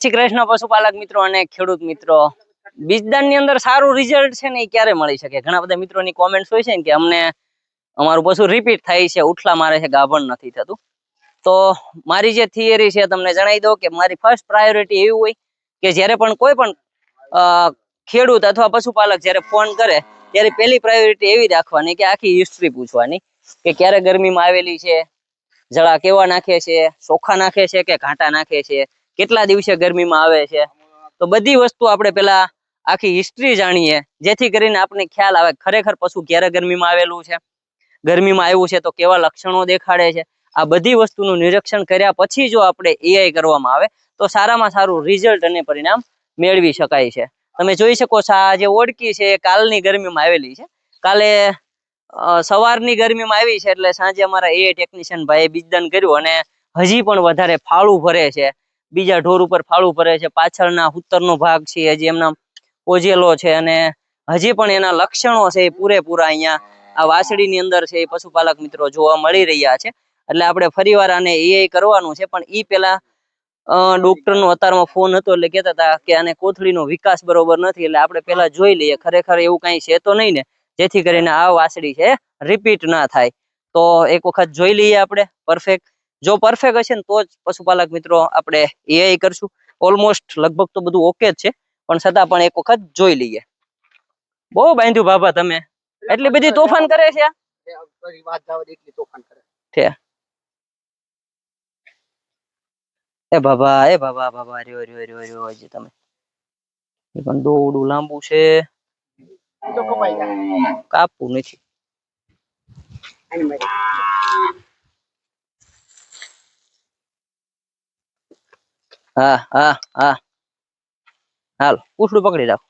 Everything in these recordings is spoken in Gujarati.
શ્રી કૃષ્ણ પશુપાલક મિત્રો અને ખેડૂત મિત્રો. બીજદાનની અંદર સારું રિઝલ્ટ છે ને એ ક્યારે મળી શકે? ઘણા બધા મિત્રોની કોમેન્ટ્સ હોય છે ને કે અમને અમારું પશુ રિપીટ થાય છે ઉઠલા મારે છે, ગાભણ નથી થતું. તો મારી જે થિયરી છે તમને જણાવી દઉં કે મારી ફર્સ્ટ પ્રાયોરિટી એવી હોય કે જ્યારે પણ કોઈ પણ ખેડૂત અથવા પશુપાલક જ્યારે ફોન કરે, ત્યારે પહેલી પ્રાયોરિટી એવી રાખવાની કે આખી હિસ્ટ્રી પૂછવાની કે ક્યારે ગરમીમાં આવેલી છે જળા કેવા નાખે છે ચોખા નાખે છે કે ઘાટા નાખે છે? કેટલા દિવસે ગરમીમાં આવે છે? તો બધી વસ્તુ આપણે પેલા આખી હિસ્ટ્રી જાણીએ, જેથી કરીને આપણને ખ્યાલ આવે ખરેખર પશુ ક્યારે ગરમીમાં આવેલું છે? ગરમીમાં આવ્યું છે તો કેવા લક્ષણો દેખાડે છે? આ બધી વસ્તુનું નિરીક્ષણ કર્યા પછી જો આપણે એઆઈ કરવામાં આવે, તો સારામાં સારું રિઝલ્ટ અને પરિણામ મેળવી શકાય છે. તમે જોઈ શકો છો આ જે ઓડકી છે એ કાલની ગરમીમાં આવેલી છે. કાલે સવારની ગરમીમાં આવી છે એટલે સાંજે અમારા એ ટેકનિશિયન ભાઈએ બીજદાન કર્યું અને હજી પણ વધારે ફાળું ભરે છે. બીજા ઢોર ઉપર ફાળું ભરે છે. પાછળના ઉત્તરનો ભાગ છે. હજી એમના ઓજેલો છે અને હજી પણ એના લક્ષણો છે એ પૂરેપૂરા અહીંયા આ વાસળીની અંદર છે એ પશુપાલક મિત્રો જોવા મળી રહ્યા છે. એટલે આપણે ફરીવાર આને એ કરવાનું છે. પણ ઈ પેલા ડોક્ટર નો અત્યારમાં ફોન હતો એટલે કહેતા હતા કે આને કોથળીનો વિકાસ બરોબર નથી. એટલે આપણે પેલા જોઈ લઈએ. ખરેખર એવું કઈ છે તો નહીં ને? જેથી કરીને આ વાસળી છે, રિપીટ ના થાય. તો એક વખત જોઈ લઈએ આપણે. પરફેક્ટ જો પરફેક્ટ હશે ને તો જ પશુપાલક મિત્રો આપણે એઆઈ કરશું. ઓલમોસ્ટ લગભગ તો બધું ઓકે જ છે. પણ છતાં પણ એક વખત જોઈ લઈએ. બહુ બાંધ્યું બાબા તમે. એટલી બધી તોફાન કરે છે? એ બાબા એ બાબા બાબા, રહ્યો રહ્યો રહ્યો રહ્યો હજી તમે. એ પણ દોડું લાંબુ છે. કાપવું નથી આની મારી હા હા હા હાલ પૂછડું પકડી રાખ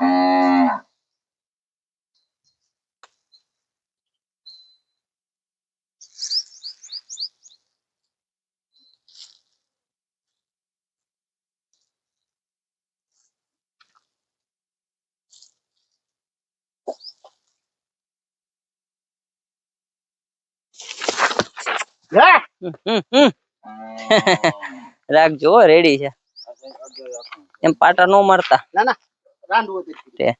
હા રાખજો રેડી છે. એમ પાટા નો મારતા. ના ના રાંધવું હતું તે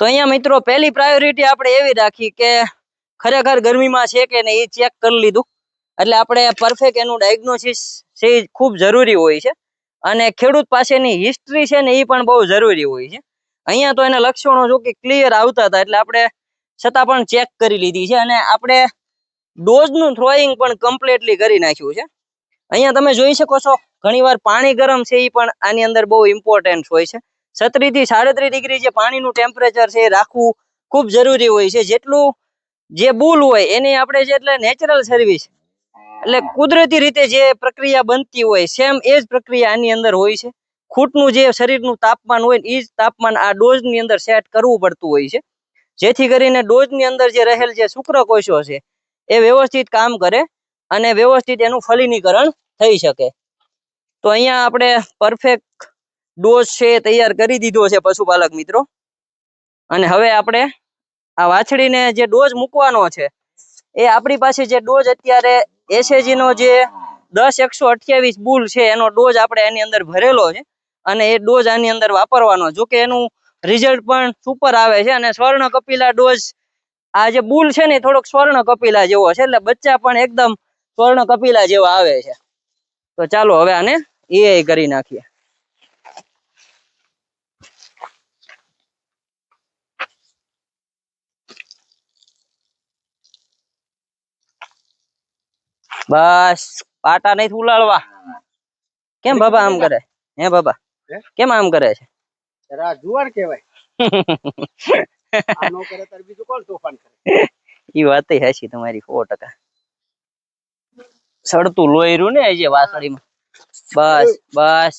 તો. અહીંયા મિત્રો પહેલી પ્રાયોરિટી આપણે એવી રાખી કે ખરેખર ગરમીમાં છે કે નહીં એ ચેક કરી લીધું. એટલે આપણે પરફેક્ટ એનું ડાયગ્નોસિસ છે એ ખૂબ જરૂરી હોય છે. અને ખેડૂત પાસેની હિસ્ટ્રી છે ને એ પણ બહુ જરૂરી હોય છે. અહીંયા તો એના લક્ષણો જો કે ક્લિયર આવતા હતા એટલે આપણે છતાં પણ ચેક કરી લીધી છે. અને આપણે ડોઝનું થ્રોઈંગ પણ કમ્પ્લીટલી કરી નાખ્યું છે. અહીંયા તમે જોઈ શકો છો, ઘણીવાર પાણી ગરમ છે એ પણ આની અંદર બહુ ઇમ્પોર્ટન્ટ હોય છે. છત્રીથી સાડત્રીસ ડિગ્રી જે પાણીનું ટેમ્પરેચર છે એ રાખવું ખૂબ જરૂરી હોય છે. જેટલું જે બુલ હોય એની આપણે જે એટલે નેચરલ સર્વિસ એટલે કુદરતી રીતે જે પ્રક્રિયા બનતી હોય સેમ એ જ પ્રક્રિયા આની અંદર હોય છે. ખૂટનું જે શરીરનું તાપમાન હોય એ જ તાપમાન આ ડોઝની અંદર સેટ કરવું પડતું હોય છે. જેથી કરીને ડોઝની અંદર જે રહેલ જે શુક્રકોષો છે એ વ્યવસ્થિત કામ કરે અને વ્યવસ્થિત એનું ફલિનીકરણ થઈ શકે. તો અહીંયા આપણે પરફેક્ટ ડોઝ છે તૈયાર કરી દીધો છે પશુપાલક મિત્રો. અને હવે આપણે આ વાછડીને જે ડોઝ મૂકવાનો છે, એ આપણી પાસે જે ડોઝ અત્યારે એસએજી નો જે દસ એકસો અઠ્યાવીસ બુલ છે, એનો ડોઝ આપણે એની અંદર ભરેલો છે અને એ ડોઝ આની અંદર વાપરવાનો. જો કે એનું રિઝલ્ટ પણ સુપર આવે છે અને સ્વર્ણ કપિલા ડોઝ આ જે બુલ છે ને થોડોક સ્વર્ણ કપિલા જેવો છે એટલે બચ્ચા પણ એકદમ સ્વર્ણ કપિલા જેવા આવે છે. તો ચાલો હવે આને એ કરી નાખીએ. બસ પાટા નહીં ઉલાળવા. કેમ બાબા આમ કરે? હે બાબા? કેમ આમ કરે છે? જુવાર જુવાન કહેવાય કરે તાર બીજું કોણ તોફાન કરે? ઈ વાત હાચી તમારી સો ટકા. સડતું લોહીરું ને જે વાસળીમાં. બસ બસ.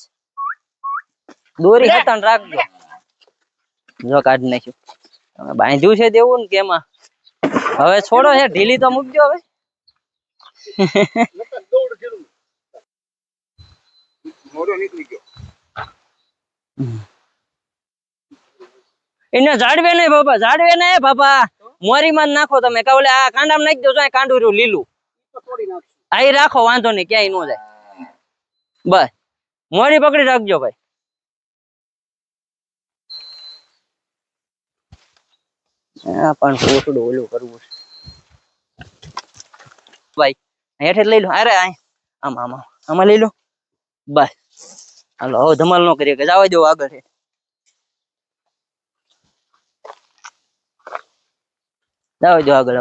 દોરી રાખજો. જો કાઢી નાખ્યું. તમે બાંધ્યું છે દેવું ને કેમાં હવે છોડો છે ઢીલી તો મૂકજો હવે. નીકળી ગયો. એને ઝાડવે નહીં બાપા, ઝાડવે નહીં બાપા. મોરીમાં માં નાખો તમે. કે આ કાંડામાં નાખી દો કાંડું રહ્યું લીલું. તો આ રાખો, વાંધો નહીં, ક્યાંય ન જાય. બસ. મોરી પકડી રાખજો ભાઈ. પણ થોડું ઓલું કરવું ભાઈ હેઠે લઈ લો. અરે આમ આમ. આમાં લઈ લો. બસ. હાલો, હવે ધમાલ નો કરીએ કે જવા દો આગળ જાવ જો આગળ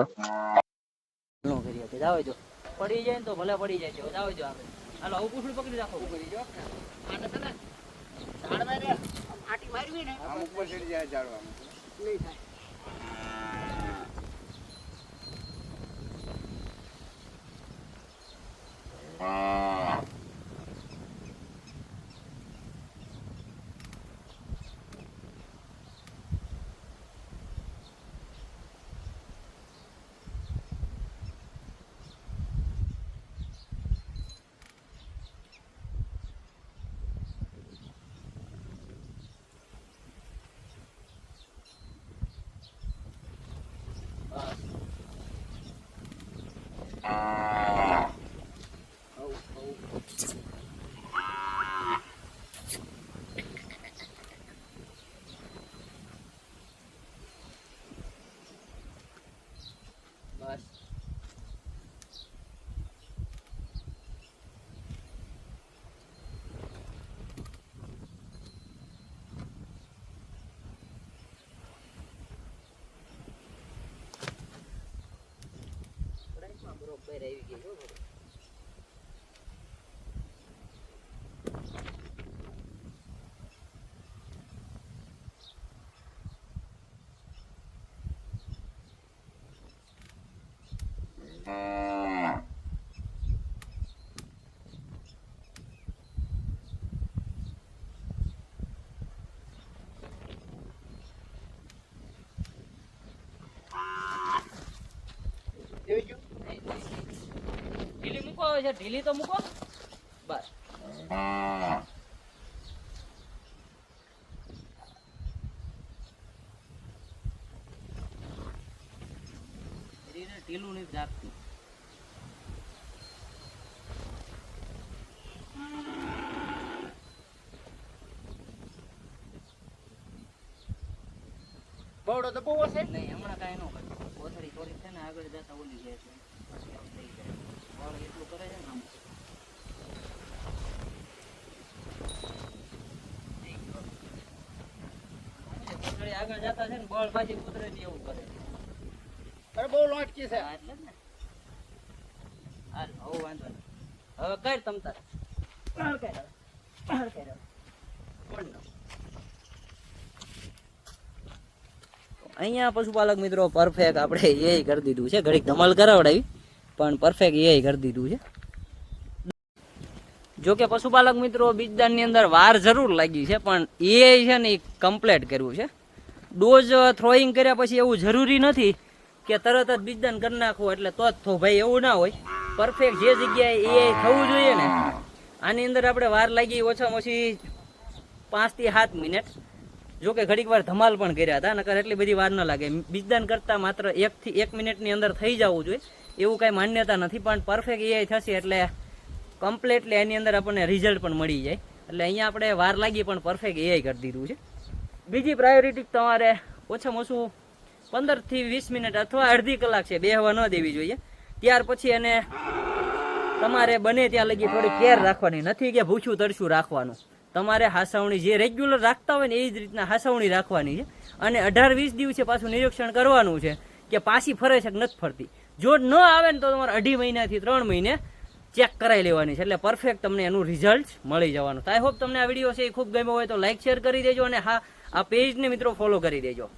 નો કે જાવ પડી જાય ને તો ભલે પડી જાય. છે જાવ જો આગળ. હાલો પૂછડું પકડી રાખો. પકડી જો આને છે ને ઝાડમાં રે આટી મારવી ને. આમ ઉપર ચડી જાય ઝાડવા નહીં થાય. બરોબર આવી ગઈ હો બરોબર. જોઈ ગયું? ઢીલી આવે છે ઢીલી તો મૂકો. બસ. ઢીલું નહીં જાગતું બવડો તો બહુ હશે? નહીં હમણાં કાંઈ ન કરે કોથળી થોડીક છે ને આગળ જતા ઓલી જાય છે પછી આમ થઈ જાય. એટલું આગળ જતા છે ને બળ પાછી કુતરે એવું કરે બહુ લોટકી છે એટલે ને હાલ હવે વાંધો હવે તમ તારે? અહીંયા પશુપાલક મિત્રો પરફેક્ટ આપણે એ કરી દીધું છે ઘડીક ધમાલ કરાવડાવી પણ પરફેક્ટ એ કરી દીધું છે. જો કે પશુપાલક મિત્રો, બીજદાનની અંદર વાર જરૂર લાગી છે, પણ એ છે ને એ કમ્પ્લેટ કર્યું છે. ડોઝ થ્રોઈંગ કર્યા પછી એવું જરૂરી નથી કે તરત જ બીજદાન કરી નાખવું એટલે તો જ થો ભાઈ એવું ના હોય. પરફેક્ટ જે જગ્યાએ એ થવું જોઈએ ને, આની અંદર આપણે વાર લાગી ઓછામાં ઓછી પાંચથી સાત મિનિટ. જો કે ઘડીક વાર ધમાલ પણ કર્યા હતા, નકર એટલી બધી વાર ન લાગે. બીજદાન કરતાં માત્ર એકથી એક મિનિટની અંદર થઈ જવું જોઈએ. એવું કાંઈ માન્યતા નથી, પણ પરફેક્ટ એ થશે એટલે કમ્પ્લીટલી એની અંદર આપણને રિઝલ્ટ પણ મળી જાય. એટલે અહીંયા આપણે વાર લાગી પણ પરફેક્ટ એઆઈ કરી દીધું છે. બીજી પ્રાયોરિટી તમારે ઓછામાં ઓછું પંદરથી વીસ મિનિટ અથવા અડધી કલાક છે બેહવા ન દેવી જોઈએ. ત્યાર પછી એને તમારે બને ત્યાં લગી થોડી કેર રાખવાની. નથી કે ભૂખ્યું તરશું રાખવાનું. તમારે હાસવણી જે રેગ્યુલર રાખતા હોય ને એ જ રીતના હાસવણી રાખવાની છે. અને અઢાર વીસ દિવસે પાછું નિરીક્ષણ કરવાનું છે કે પાછી ફરે છે કે નથી ફરતી. જો ન આવે ને તો તમારે અઢી મહિનાથી ત્રણ મહિને ચેક કરાવી લેવાની છે. એટલે પરફેક્ટ તમને એનું રિઝલ્ટ મળી જવાનું. આઈ હોપ તમને આ વીડિયો છે એ ખૂબ ગમ્યો હોય તો લાઇક શેર કરી દેજો અને હા, આ પેજને મિત્રો ફોલો કરી દેજો.